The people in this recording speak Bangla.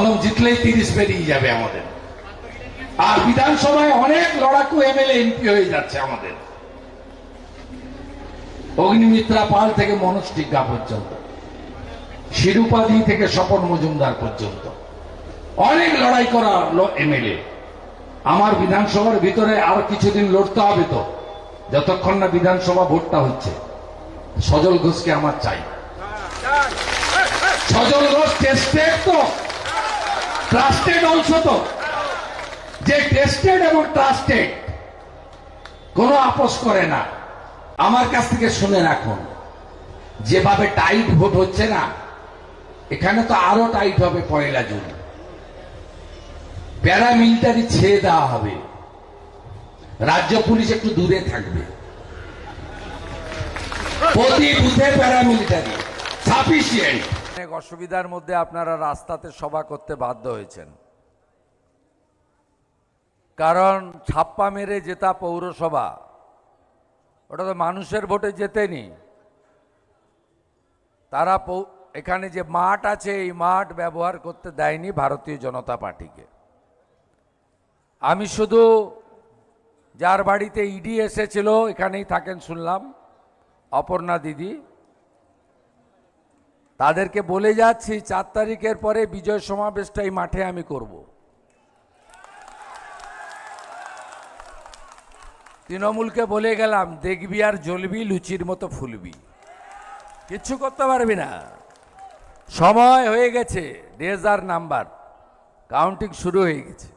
দমদম জিতলেই তিরিশ পেরিয়ে যাবে আমাদের। আর বিধানসভায় অনেক লড়াকু এমএলএ, এমপি হয়ে যাচ্ছে আমাদের। অগ্নিমিত্রা পাল থেকে মনোজ টিগ্গা পর্যন্ত। শিরুপাদি থেকে স্বপন মজুমদার পর্যন্ত। অনেক লড়াই করা এমএলএ। আমার বিধানসভার ভিতরে আর কিছুদিন লড়তে হবে তো। যতক্ষণ না বিধানসভা ভোটটা হচ্ছে। সজল ঘোষকে আমার চাই। সজল ঘোষ টেস্টেড তো। ট্রাস্টেড অংশ তো। যে টেস্টেড এবং ট্রাস্টেড কোনো আপোষ করে না। আমার কাছ থেকে শুনে রাখুন, যেভাবে টাইট ভোট হচ্ছে না, এখানে তো আরও টাইট হবে পয়লা জুন। প্যারামিলিটারি ছেড়ে দেওয়া হবে। রাজ্য পুলিশ একটু দূরে থাকবে। প্রতি বুথে প্যারামিলিটারি। সাফিসিয়েন্ট অনেক অসুবিধার মধ্যে আপনারা রাস্তাতে সভা করতে বাধ্য হয়েছেন। কারণ ছাপ্পা মেরে জেতা পৌরসভা, ওটা তো মানুষের ভোটে জেতেনি। তারা এখানে যে মাঠ আছে, এই মাঠ ব্যবহার করতে দেয়নি ভারতীয় জনতা পার্টিকে। আমি শুধু যার বাড়িতে ইডি এসেছিল, এখানেই থাকেন শুনলাম, অপর্ণা দিদি। তাদেরকে বলে যাচ্ছি, চার তারিখের পরে বিজয় সমাবেশটা এই মাঠে আমি করব। তৃণমূলকে বলে গেলাম, দেখবি আর জ্বলবি, লুচির মতো ফুলবি। কিচ্ছু করতে পারবি না। সময় হয়ে গেছে, ডেজার নাম্বার কাউন্টিং শুরু হয়ে গেছে।